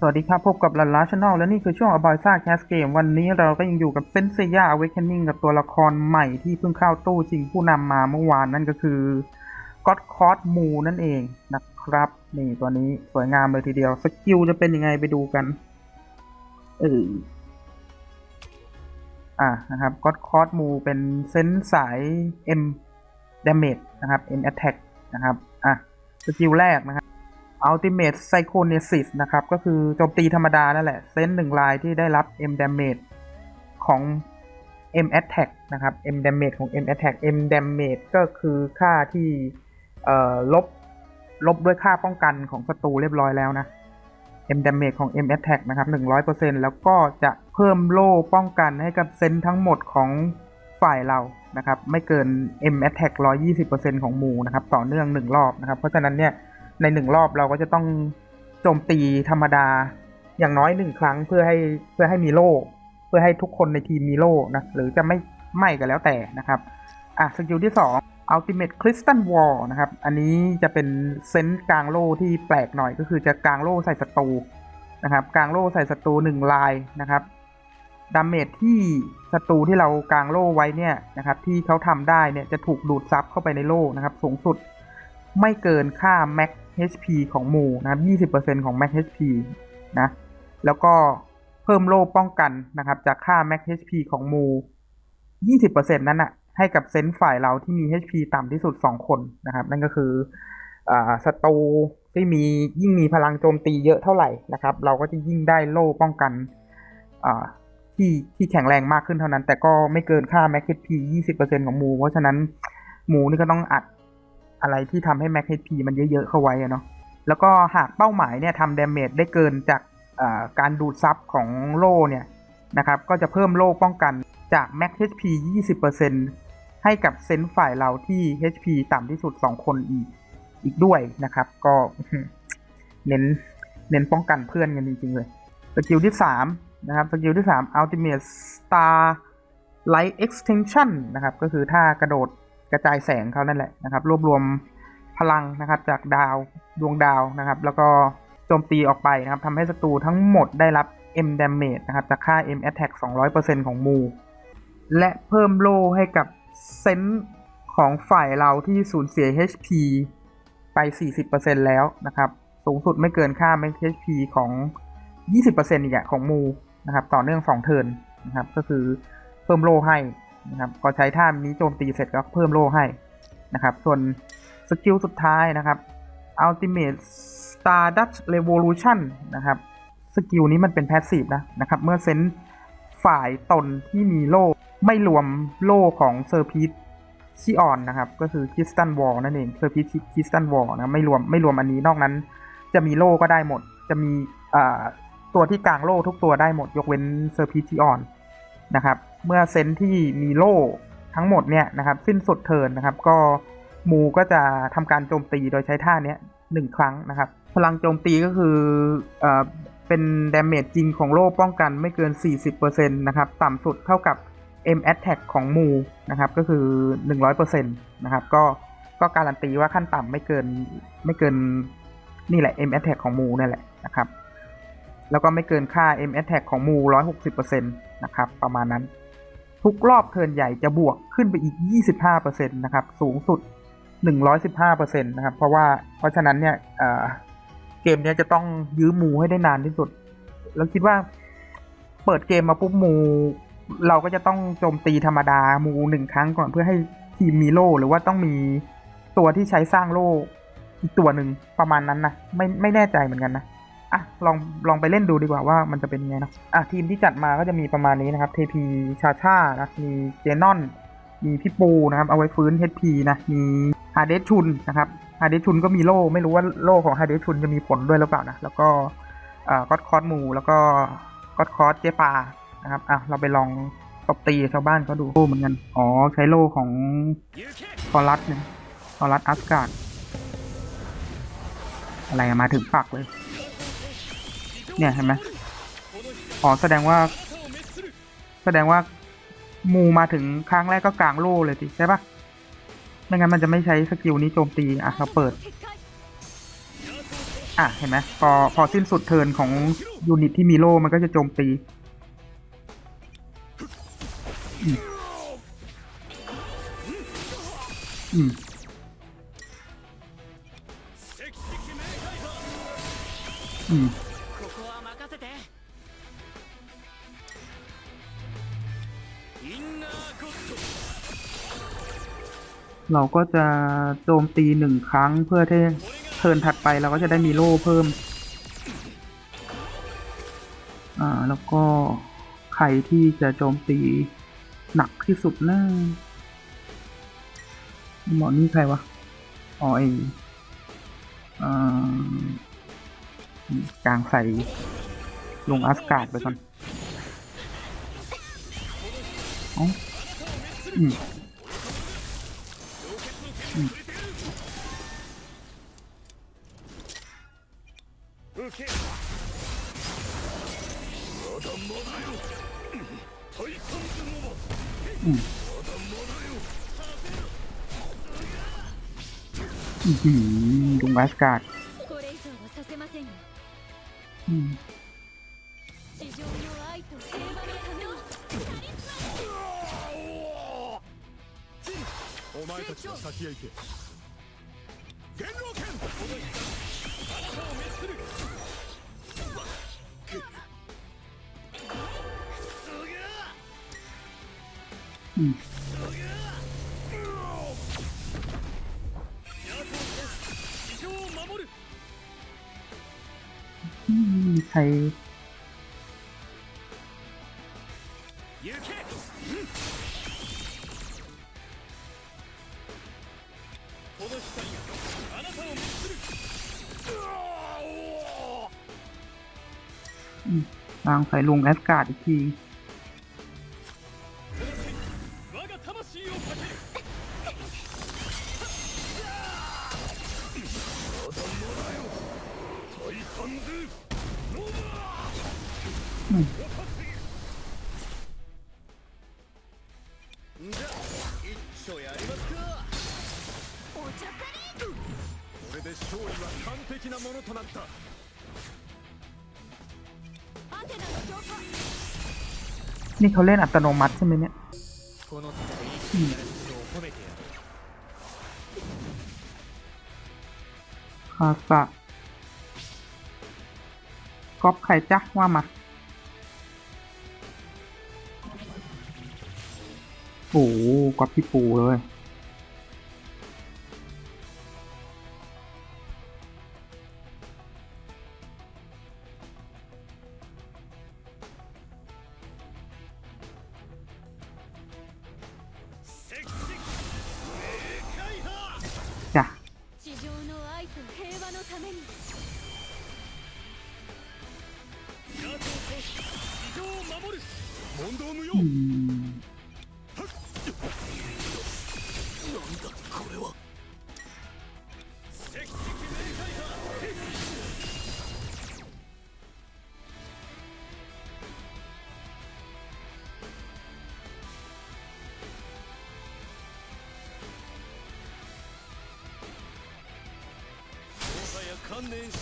สวัสดีครับ พบกับลันลาชแนลและนี่คือช่วง a b o y s a Cast Game วันนี้เราก็ยังอยู่กับเซนเซีย Awakening กับตัวละครใหม่ที่เพิ่งเข้าตู้ชิงผู้นำมาเมื่อวานนั่นก็คือ God c o s Mu นั่นเองนะครับ นี่ตัวนี้สวยงามเลยทีเดียว สกิลจะเป็นยังไงไปดูกัน เอออ่านะครับ God c o s Mu เป็นเซนสาย M Damage นะครับ M Attack นะครับ อะ สกิลแรกนะครับ Ultimate Psychonesis นะครับ ก็คือโจมตีธรรมดานั่นแหละ เซนหนึ่งลายที่ได้รับ M Damage ของ M Attack นะครับ M Damage ของ M Attack M Damage ก็คือค่าที่เอ่อลบลบด้วยค่าป้องกันของศัตรูเรียบร้อยแล้วนะ M Damage ของ M Attack นะครับ 100%แล้วก็จะเพิ่มโล่ป้องกันให้กับเซนทั้งหมดของฝ่ายเรานะครับ ไม่เกิน M Attack 120%ของหมู่นะครับ ต่อเนื่อง 1 รอบนะครับ เพราะฉะนั้นเนี่ย ในหนึ่งรอบเราก็จะต้องโจมตีธรรมดา อย่างน้อยหนึ่งครั้งเพื่อให้เพื่อให้มีโล่เพื่อให้ทุกคนในทีมมีโล่นะหรือจะไม่ไม่ก็แล้วแต่นะครับอะสกิลที่ 2 Ultimate Crystal Wall นะครับ อันนี้จะเป็นเซนต์กลางโล่ที่แปลกหน่อยก็คือจะกลางโล่ใส่ศัตรูนะครับกลางโล่ใส่ศัตรูหนึ่งลายนะครับดาเมจที่ศัตรูที่เรากลางโล่ไว้เนี่ยนะครับที่เขาทำได้เนี่ยจะถูกดูดซับเข้าไปในโล่นะครับสูงสุดไม่เกินค่า max HP ของหมู่นะครับ 20%ของ max HP นะ แล้วก็เพิ่มโล่ป้องกันนะครับ จากค่า max HP ของหมู่ 20%นั้นอะให้กับเซนต์ฝ่ายเราที่มี HP ต่ำที่สุด 2 คนนะครับ นั่นก็คืออ่าศัตรูที่มียิ่งมีพลังโจมตีเยอะเท่าไหร่นะครับ เราก็จะยิ่งได้โล่ป้องกันอ่าที่ที่แข็งแรงมากขึ้นเท่านั้น แต่ก็ไม่เกินค่า max HP 20%ของหมู เพราะฉะนั้นหมูนี่ก็ต้องอัด อะไรที่ทำให้ Max HP มันเยอะๆเข้าไว้อะเนาะแล้วก็หากเป้าหมายเนี่ยทำดาเมจได้เกินจากการดูดซับของโล่เนี่ยนะครับก็จะเพิ่มโล่ป้องกันจาก Max HP 20%ให้กับเซนต์ฝ่ายเราที่ HP ต่ำที่สุด 2 คนอีกอีกด้วยนะครับ ก็เน้นเน้นป้องกันเพื่อนกันจริงๆเลยสกิลที่ 3 นะครับสกิลที่ 3 Ultimate Star Light Extension นะครับ ก็คือถ้ากระโดด กระจายแสงเขานั่นแหละนะครับ รวบรวมพลังนะครับจากดาวดวงดาวนะครับ แล้วก็โจมตีออกไปนะครับทำให้ศัตรูทั้งหมดได้รับ M damage นะครับจากค่า M attack 200%ของมู และเพิ่มโล่ให้กับเซนของฝ่ายเราที่สูญเสีย HP ไป 40%แล้วนะครับ สูงสุดไม่เกินค่า max HP ของ 20%อีกอะของมูนะครับ ต่อเนื่อง 2 เทิร์นนะครับ ก็คือเพิ่มโล่ให้ นะครับก็ใช้ท่านี้โจมตีเสร็จก็เพิ่มโล่ให้นะครับ ส่วนสกิลสุดท้ายนะครับ Ultimate Stardust Revolution นะครับ สกิลนี้มันเป็นแพสซีฟนะนะครับ เมื่อเซนฝ่ายตนที่มีโล่ไม่รวมโล่ของเซอร์พีทชิออนนะครับ ก็คือคิสตันวอลนั่นเองเซอร์พีทคิสตันวอลนะไม่รวมไม่รวมอันนี้นอกนั้น จะมีโล่ก็ได้หมด จะมีตัวที่กลางโล่ทุกตัวได้หมดยกเว้นเซอร์พีทชิออนนะครับ เมื่อเซนที่มีโล่ทั้งหมดเนี่ยนะครับสิ้นสุดเทินนะครับ ก็มูก็จะทำการโจมตีโดยใช้ท่าเนี้ยหนึ่งครั้งนะครับ พลังโจมตีก็คือเอ่อเป็นดาเมจจริงของโล่ป้องกันไม่เกิน 40%นะครับ ต่ำสุดเท่ากับ M attack ของมูนะครับก็คือ 100%นะครับก็ก็การันตีว่าขั้นต่ำไม่เกินไม่เกินนี่แหละ M attack ของมูนั่แหละนะครับ แล้วก็ไม่เกินค่า M attack ของมู160%นะครับ ประมาณนั้น ทุกรอบเทินใหญ่จะบวกขึ้นไปอีก 25%นะครับ สูงสุด 115%นะครับ เพราะว่าเพราะฉะนั้นเนี่ยเเกมเนี้ยจะต้องยื้อมูให้ได้นานที่สุด แล้วคิดว่าเปิดเกมมาปุ๊บมู เราก็จะต้องโจมตีธรรมดามูหนึ่งครั้งก่อนเพื่อให้ทีมมีโล่หรือว่าต้องมีตัวที่ใช้สร้างโล่อีกตัวหนึ่งประมาณนั้นนะไม่ไม่แน่ใจเหมือนกันนะ อะลองลองไปเล่นดูดีกว่าว่ามันจะเป็นไงนะอะทีมที่จัดมาก็จะมีประมาณนี้นะครับเทพีชาชานะมีเจนอน มีพี่ปูนะครับเอาไว้ฟื้น HP นะมีฮาเดชชุนนะครับฮาเดชชุนก็มีโล่ไม่รู้ว่าโล่ของฮาเดชชุนจะมีผลด้วยหรือเปล่านะแล้วก็อ่าก็อดคอสมูแล้วก็ก็อดคอสเจปานะครับอะเราไปลองตบตีชาวบ้านเขาดูโล่เหมือนกัน อ๋อ ใช้โล่ของคอรัสเนี่ยคอรัสอัสการ์ดอะไรมาถึงปากเลย เนี่ยเห็นไหมอ๋อแสดงว่า แสดงว่ามูมาถึงครั้งแรกก็กลางโล่เลยสิใช่ปะไม่งั้นมันจะไม่ใช้สกิลนี้โจมตีอะเราเปิด อะเห็นไหมพอพอสิ้นสุดเทิร์นของยูนิตที่มีโล่มันก็จะโจมตีอืมอืม เราก็จะโจมตีหนึ่งครั้งเพื่อที่เทิร์นถัดไปเราก็จะได้มีโล่เพิ่ม อ่าแล้วก็ใครที่จะโจมตีหนักที่สุดนะหมอนี่ใครวะอ๋อไออ่ากลางใส่ลงอัสการ์ดไปก่อนอ๋อ อืมดุงบาสการ์ดอืม มีใครวางใส่ลุงแอสการ์ดอีกที これで勝利は完璧なものとなったアテナの強化 นี่เขาเล่นอัตโนมัติใช่ไหมเนี่ย この戦いいやる人を褒めてやる คาสะก๊อปใครจ๊ะว่ามา โอ้โหก๊อปพี่ปูเลย もはや観念し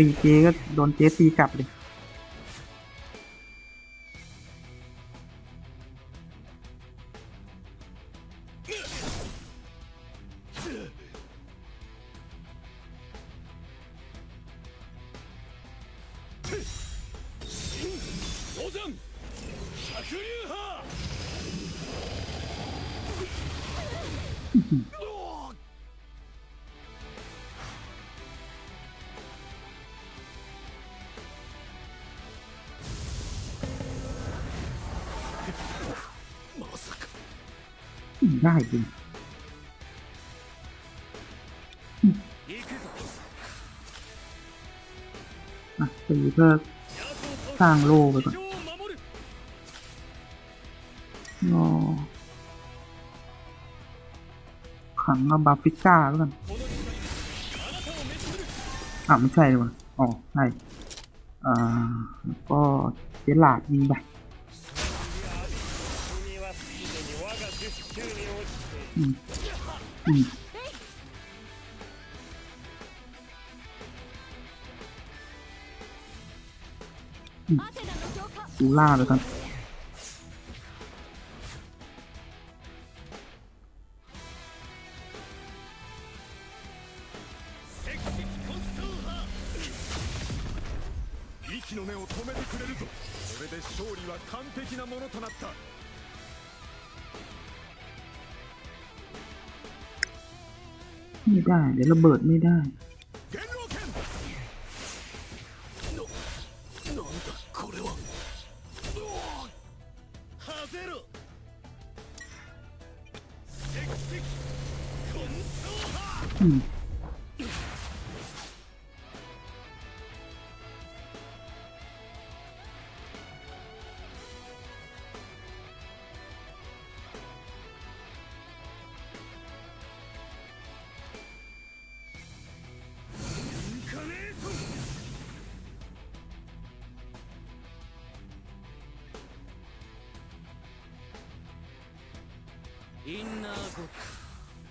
ตีเจก็โดนเจตีกลับเลย ได้จริงอะตีเพื่อสร้างโล่ไปก่อนรอขังอาบาฟิก้าแล้วกันอะไม่ใช่เลยวะอ๋อใช่อ่าก็เจลาดยิงไป 落ちている อืมอืม アテナの浄化 ดูล่าไปก่อน 石石コンソーハ息の根を止めてくれるぞこれで勝利は完璧なものとなった ไม่ได้ เดี๋ยวระเบิดไม่ได้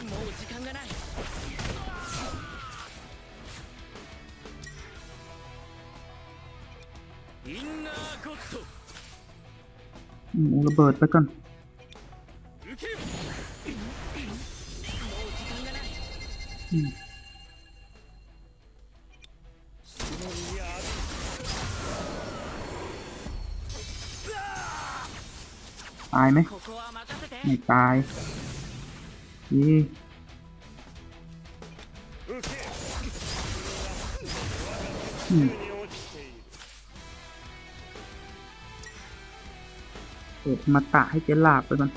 もう時間がないインナーゴッド อืมเอาระเบิดไปก่อน 受けよもう時間がない อืม 指紋にある ตายไหม ここは任せて ไม่ตาย aqui. เปิดมาตะให้เจลาบไปมัน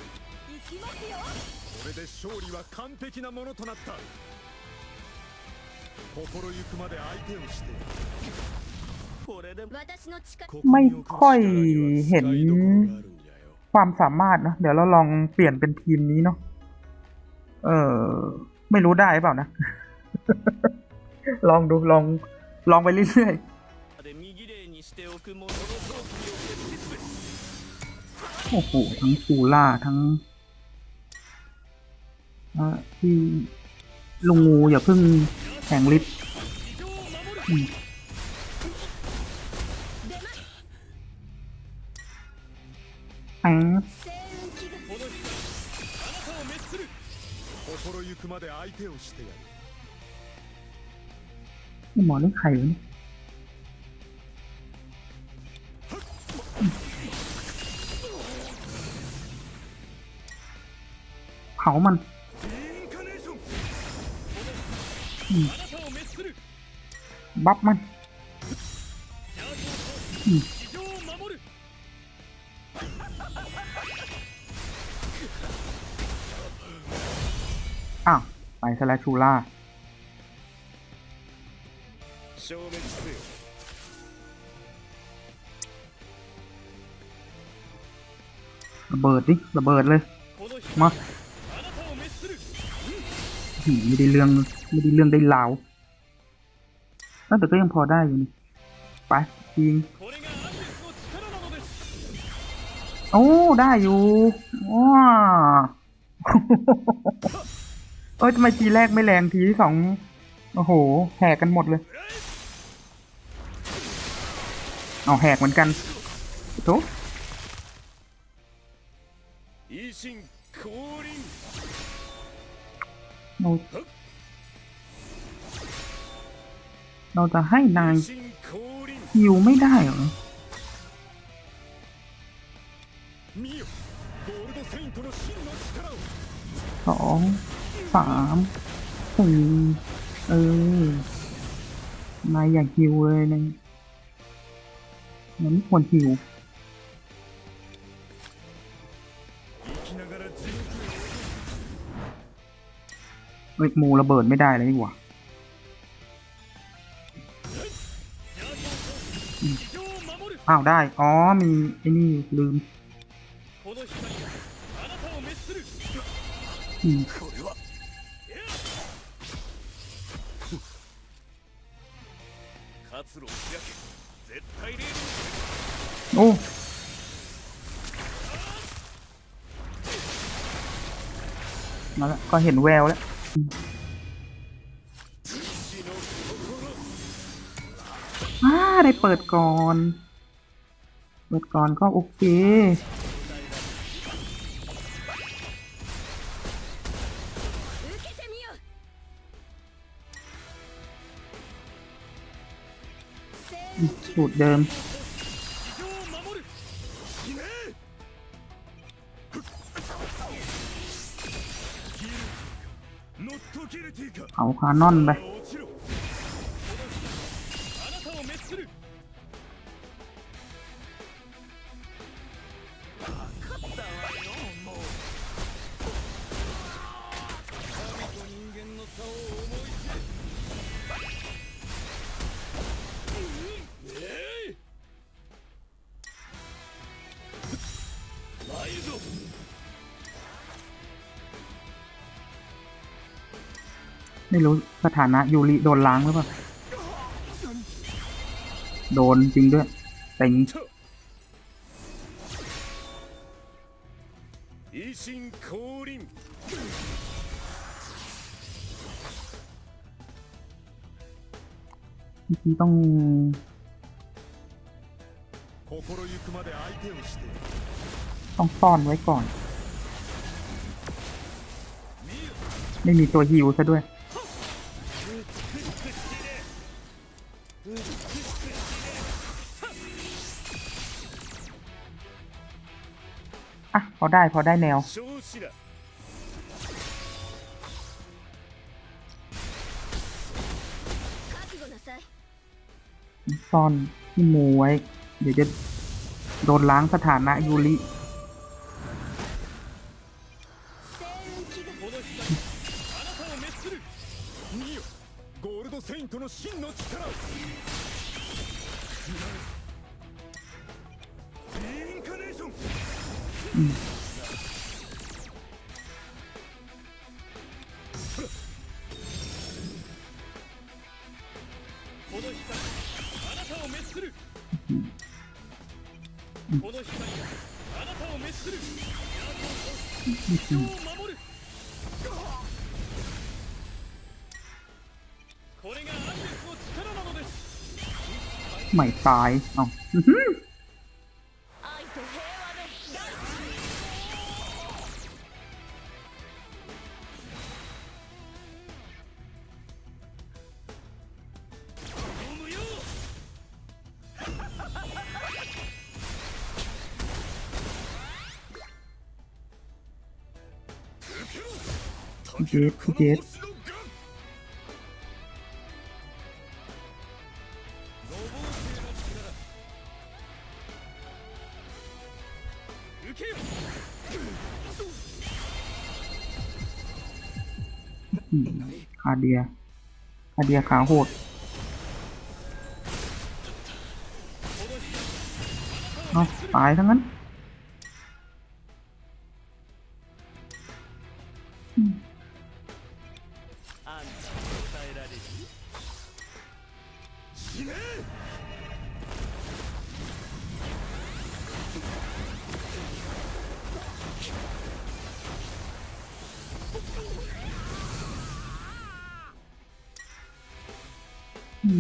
ไม่ค่อยเห็นความสามารถเนาะเดี๋ยวเราลองเปลี่ยนเป็นทีมนี้เนาะ อ ไม่รู้ได้เปล่านะ ลองดูลองลองไปเรื่อยๆ โอ้โห ทั้งซูล่าทั้งที่ลุงงูอย่าเพิ่งแข่งลิฟไอ้ ゆくまで相手をしてやる นี่หมอเล่นใครวะเนี่ยเผามัน インカネーションこうんのあなたを滅する บัฟมัน ジ ลชูล่าระเบิดดิระเบิดเลยมาไม่ได้เรื่องไม่ได้เรื่องได้ลาวนั่แต่ก็ยังพอได้อยู่นี่ไปยิงโอ้ได้อยู่ว้า เอ้ยทำไมทีแรกไม่แรงทีที่สองโอ้โห แหกกันหมดเลย เอาแหกเหมือนกันทุกเราเราจะให้นายฮิวไม่ได้เหรอสอง สามอือเออนายอยากหิวเลยนะมันไม่ควรหิวเอ้ยมูระเบิดไม่ได้เลยนี่หว่าอ้าวได้ อ๋อ มีไอ้นี่ลืม この光があなたを滅する อืม これは活路を開け絶対レール โอ้ มาแล้ว ก็เห็นแววแล้ว 死の อ้า ได้เปิดก่อน เปิดก่อนก็โอเค สูตรเดิม เอาคานอนไป ไม่รู้สถานะยูริโดนล้างหรือเปล่า โดนจริงด้วยแต่งต้องต้องซ่อนไว้ก่อน ไม่มีตัวฮิวซะด้วย อได้พอได้แนว ซ่อนที่มูไว้ เดี๋ยวจะโดนล้างสถานะยูริ หม่ตายเอ้าเกตเกต คาเดียคาเดียขาโหดเอาตายทั้งนั้น 生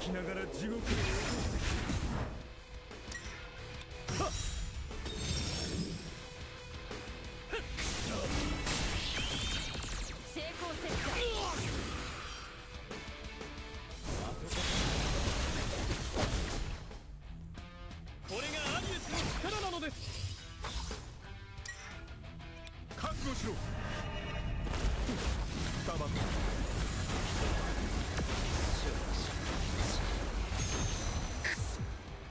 きながら地獄へ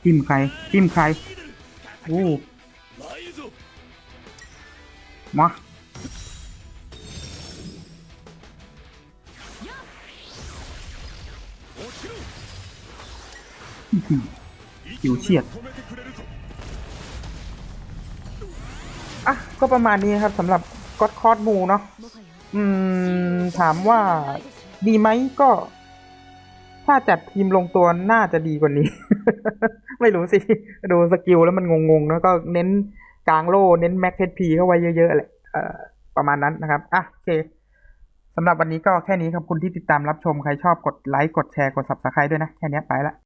จิ้มใครจิ้มใครอู้มาหิวเฉียดอะก็ประมาณนี้ครับสำหรับก็อดคอร์ดมูเนาะอืม ถามว่าดีไหมก็ ถ้าจัดทีมลงตัวน่าจะดีกว่านี้ ไม่รู้สิ ดูสกิลแล้วมันงงๆ แล้วก็เน้นกลางโล่เน้นแม็กเทพีเข้าไว้เยอะๆแหละประมาณนั้นนะครับ อะโอเคสำหรับวันนี้ก็แค่นี้ครับคุณที่ติดตามรับชม ใครชอบกดไลค์ กดแชร์ กด subscribe ด้วยนะ แค่นี้ไปละ